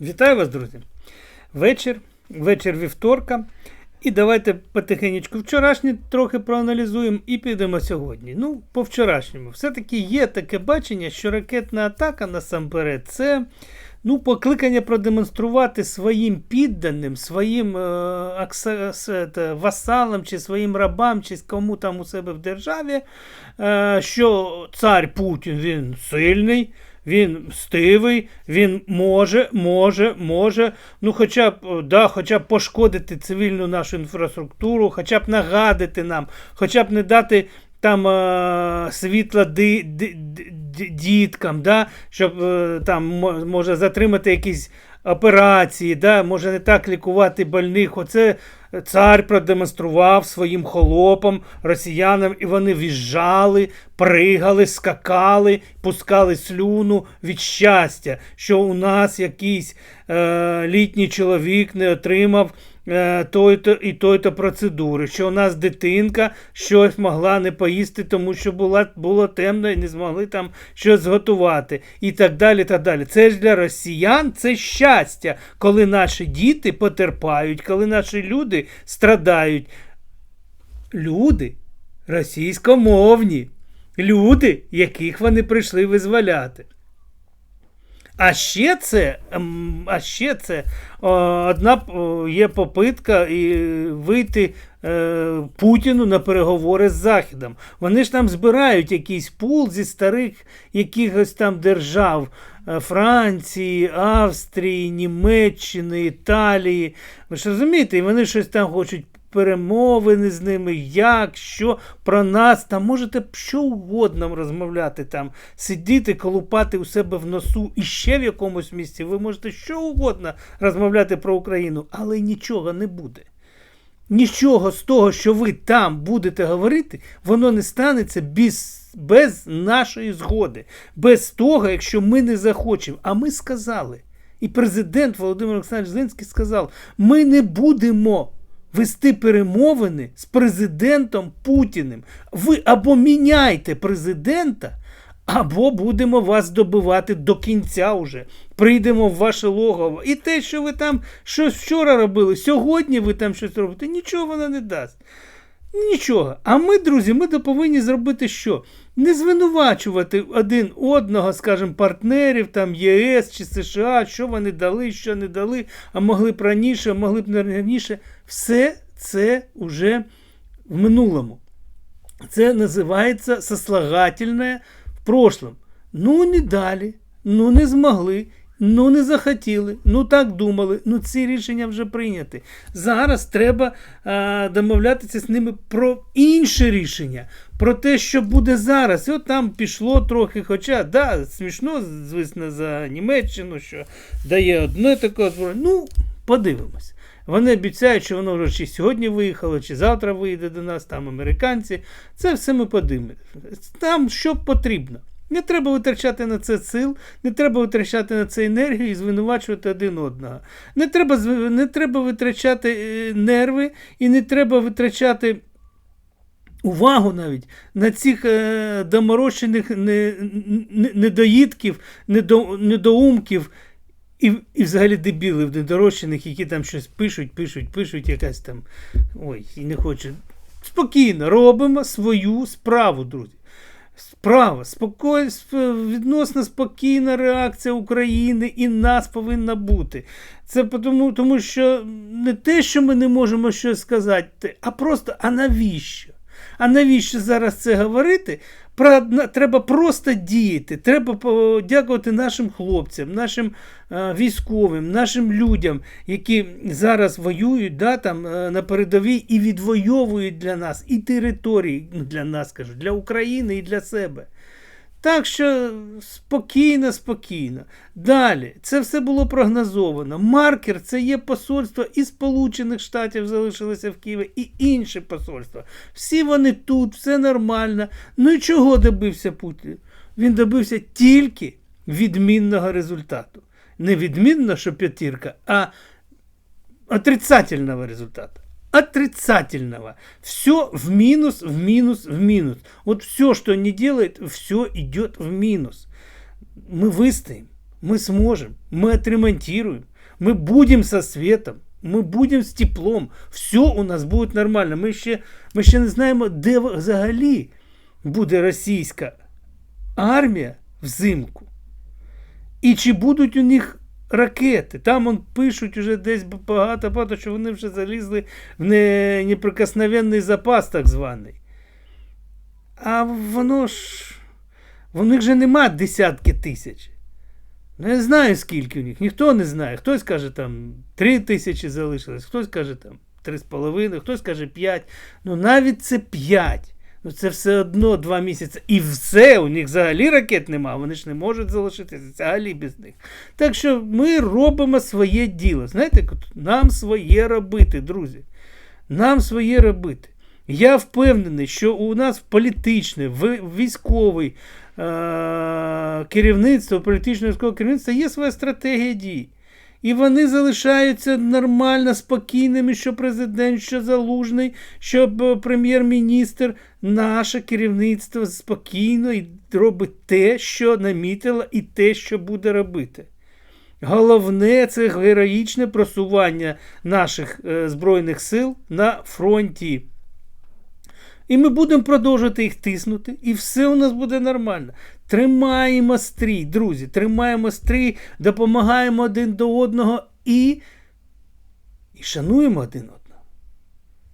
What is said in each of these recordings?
Вітаю вас, друзі! Вечір, вечір вівторка. І давайте потихенечку вчорашнє трохи проаналізуємо і підемо сьогодні. Ну, по вчорашньому. Все-таки є таке бачення, що ракетна атака насамперед це ну, покликання продемонструвати своїм підданим, своїм е, с- васалам чи своїм рабам, чи кому там у себе в державі, е, що цар Путін він сильний. Він стивий, він може, може, може, ну хоча б, да, хоча б пошкодити цивільну нашу інфраструктуру, хоча б нагадити нам, хоча б не дати там е, світла ди, ди, ди- діткам, да, щоб е, там мо- може затримати якісь операції, да, може не так лікувати больних. Оце цар продемонстрував своїм холопам, росіянам, і вони в'їжджали, пригали, скакали, пускали слюну від щастя, що у нас якийсь е, літній чоловік не отримав е, і той-то процедури, що у нас дитинка щось могла не поїсти, тому що була, було темно і не змогли там щось зготувати. І так далі. так далі. Це ж для росіян це щастя, коли наші діти потерпають, коли наші люди страдають. Люди російськомовні, люди, яких вони прийшли визволяти. А ще це, ем, а ще це одна є попитка і вийти е, Путіну на переговори з Західом. Вони ж там збирають якийсь пул зі старих якихось там держав е, Франції, Австрії, Німеччини, Італії. Ви ж розумієте, і вони щось там хочуть. Перемовини з ними, як, що про нас, там можете що угодно розмовляти, там, сидіти, колупати у себе в носу і ще в якомусь місці. Ви можете що угодно розмовляти про Україну, але нічого не буде. Нічого з того, що ви там будете говорити, воно не станеться без, без нашої згоди, без того, якщо ми не захочемо. А ми сказали. І президент Володимир Олександрович Зеленський сказав: ми не будемо вести перемовини з президентом Путіним. Ви або міняйте президента, або будемо вас добивати до кінця уже. Прийдемо в ваше логово. І те, що ви там щось вчора робили, сьогодні ви там щось робите, нічого воно не дасть. Нічого. А ми, друзі, ми повинні зробити що? Не звинувачувати один одного, скажімо, партнерів, там ЄС чи США, що вони дали, що не дали, а могли б раніше, а могли б не раніше. Все це вже в минулому. Це називається сослагательне в прошлом. Ну, не далі, ну не змогли, ну не захотіли, ну так думали. Ну ці рішення вже прийняті. Зараз треба а, домовлятися з ними про інше рішення, про те, що буде зараз. І от там пішло трохи, хоча да, смішно, звісно, за Німеччину, що дає одне таке. зброю. Ну, подивимось. Вони обіцяють, що воно вже чи сьогодні виїхало, чи завтра вийде до нас, там американці. Це все ми подивимося. Там що потрібно. Не треба витрачати на це сил, не треба витрачати на це енергію і звинувачувати один одного. Не треба, не треба витрачати е, нерви і не треба витрачати увагу навіть на цих е, доморощених не, не, недоїдків, недо, недоумків і, і взагалі дебілів недорощених, які там щось пишуть, пишуть, пишуть, якась там. Ой, і не хочу. Спокійно робимо свою справу, друзі. Справа, спокій, відносно спокійна реакція України і нас повинна бути. Це тому, тому що не те, що ми не можемо щось сказати, а просто а навіщо? А навіщо зараз це говорити? Треба просто діяти. Треба подякувати нашим хлопцям, нашим е, військовим, нашим людям, які зараз воюють да, там, е, на передовій і відвоюють для нас і території, ну, для нас кажу, для України і для себе. Так що спокійно, спокійно. Далі, це все було прогнозовано. Маркер це є посольство і Сполучених Штатів залишилося в Києві, і інші посольства. Всі вони тут, все нормально. Ну і чого добився Путін? Він добився тільки відмінного результату. Не відмінно, що п'ятірка, а отрицательного результата. Отрицательного. Все в минус, в минус, в минус. Вот все, что не делает, все идет в минус. Мы выстоим. мы сможем, мы отремонтируем, мы будем со светом, ми будемо з теплом, все у нас буде нормально. Ми ще, ми ще не знаємо, де взагалі буде російська армія взимку. І чи будуть у них ракети. Там он пишуть уже десь багато-багато, що вони вже залізли в не, неприкосновенний запас, так званий. А воно ж. В них же нема десятки тисяч. Ну, я знаю, скільки у них. Ніхто не знає. Хтось каже, там 3 тисячі залишилось, хтось каже там 3,5, хтось каже 5. Ну навіть це 5. Ну це все одно 2 місяці. І все, у них взагалі ракет нема, вони ж не можуть залишитися взагалі без них. Так що ми робимо своє діло. Знаєте, нам своє робити, друзі. Нам своє робити. Я впевнений, що у нас політичне, військовий е- керівництво, політичне військове керівництво є своя стратегія дій. І вони залишаються нормально спокійними, що президент, що залужний, що е, прем'єр-міністр, наше керівництво спокійно і робить те, що намітило, і те, що буде робити. Головне це героїчне просування наших е, Збройних сил на фронті. І ми будемо продовжувати їх тиснути, і все у нас буде нормально. Тримаємо стрій, друзі, тримаємо стрій, допомагаємо один до одного і і шануємо один одного.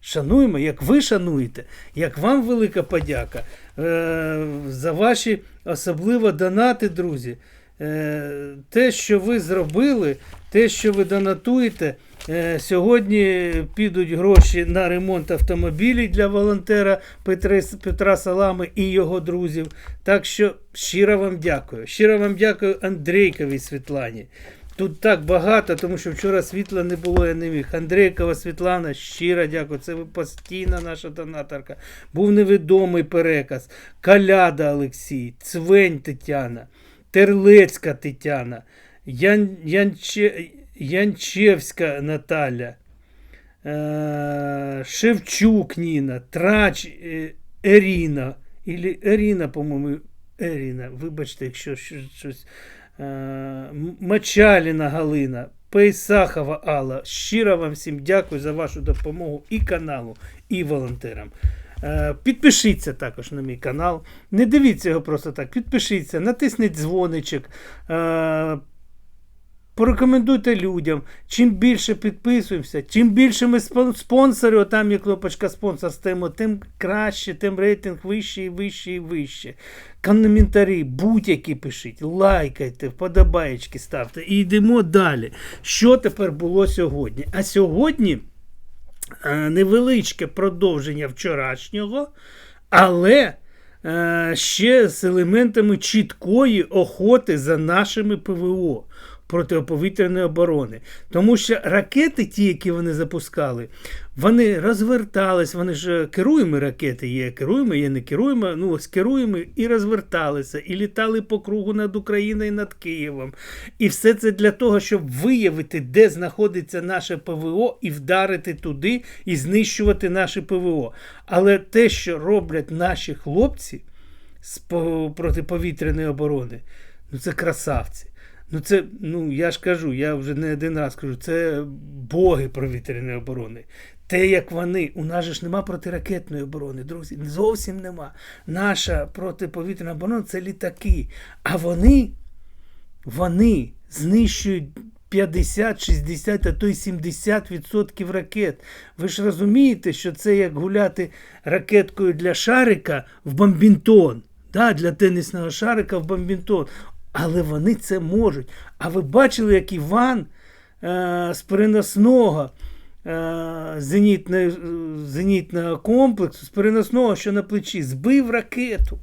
Шануємо, як ви шануєте, як вам велика подяка е, за ваші особливо донати, друзі. Е, Те, що ви зробили, те, що ви донатуєте. Е, сьогодні підуть гроші на ремонт автомобілів для волонтера Петра Салами і його друзів. Так що щиро вам дякую. Щиро вам дякую Андрійковій Світлані. Тут так багато, тому що вчора світла не було, я не міг. Андрійкова Світлана, щиро дякую. Це ви постійна наша донаторка. Був невідомий переказ. Каляда Олексій, Цвень Тетяна, Терлецька Тетяна, Ян, Янче. Янчевська Наталя, е, Шевчук Ніна, Трач е, Еріна. Ілі Еріна, по-моєму, Еріна, вибачте, якщо щось. Е, Мачаліна Галина, Пейсахова Алла. Щиро вам всім дякую за вашу допомогу і каналу, і волонтерам. Підпишіться також на мій канал. Не дивіться його просто так. Підпишіться, натисніть дзвоничок. Порекомендуйте людям. Чим більше підписуємося, чим більше ми спонсорів, там є кнопочка спонсор стаємо, тим краще, тим рейтинг вищий, і вищий і вище. Коментарі будь-які пишіть, лайкайте, вподобаєчки ставте і йдемо далі. Що тепер було сьогодні? А сьогодні е, невеличке продовження вчорашнього, але. Е, ще з елементами чіткої охоти за нашими ПВО протиповітряної оборони. Тому що ракети, ті, які вони запускали, вони розвертались, вони ж керуємо ракети, є керуємо, є не керуємо, ну ось керуємо і розверталися, і літали по кругу над Україною над Києвом. І все це для того, щоб виявити, де знаходиться наше ПВО, і вдарити туди, і знищувати наше ПВО. Але те, що роблять наші хлопці з протиповітряної оборони, ну це красавці. Ну, це, ну я ж кажу, я вже не один раз кажу, це боги провітряної оборони. Те, як вони, у нас же ж нема протиракетної оборони, друзі. Зовсім нема. Наша протиповітряна оборона це літаки. А вони, вони знищують 50, 60, а то й 70% ракет. Ви ж розумієте, що це як гуляти ракеткою для шарика в бомбінтон. Да, Для тенісного шарика в бомбінтон. Але вони це можуть. А ви бачили, як Іван е, з переносного е, зенітного, зенітного комплексу, з переносного, що на плечі, збив ракету.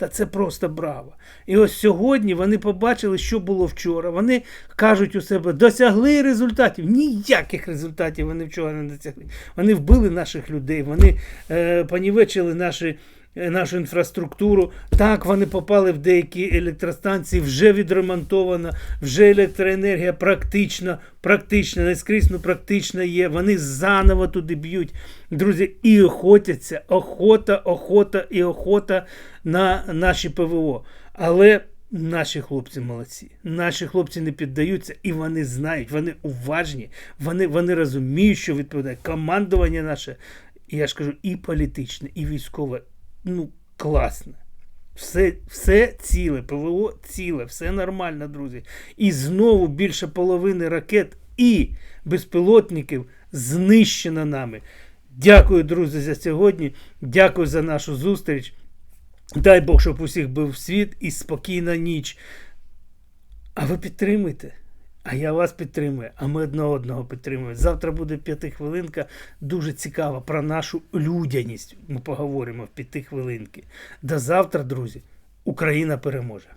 Та це просто браво. І ось сьогодні вони побачили, що було вчора. Вони кажуть у себе, досягли результатів. Ніяких результатів вони вчора не досягли. Вони вбили наших людей, вони е, понівечили наші. Е, нашу інфраструктуру. Так, вони попали в деякі електростанції, вже відремонтована, вже електроенергія практично, практично, не скрізь, ну практично є. Вони заново туди б'ють. Друзі, і охотяться. Охота, охота і охота на наші ПВО. Але Наші хлопці молодці. Наші хлопці не піддаються і вони знають, вони уважні, вони, вони розуміють, що відповідає командування наше. Я ж кажу, і політичне, і військове. Ну, класне. Все, все ціле, ПВО ціле, все нормально, друзі. І знову більше половини ракет і безпілотників знищено нами. Дякую, друзі, за сьогодні. Дякую за нашу зустріч. Дай Бог, щоб усіх був світ і спокійна ніч. А ви підтримуйте. А я вас підтримую, а ми одне одного підтримуємо. Завтра буде п'ятихвилинка дуже цікава про нашу людяність. Ми поговоримо в п'ятихвилинки. До завтра, друзі. Україна переможе.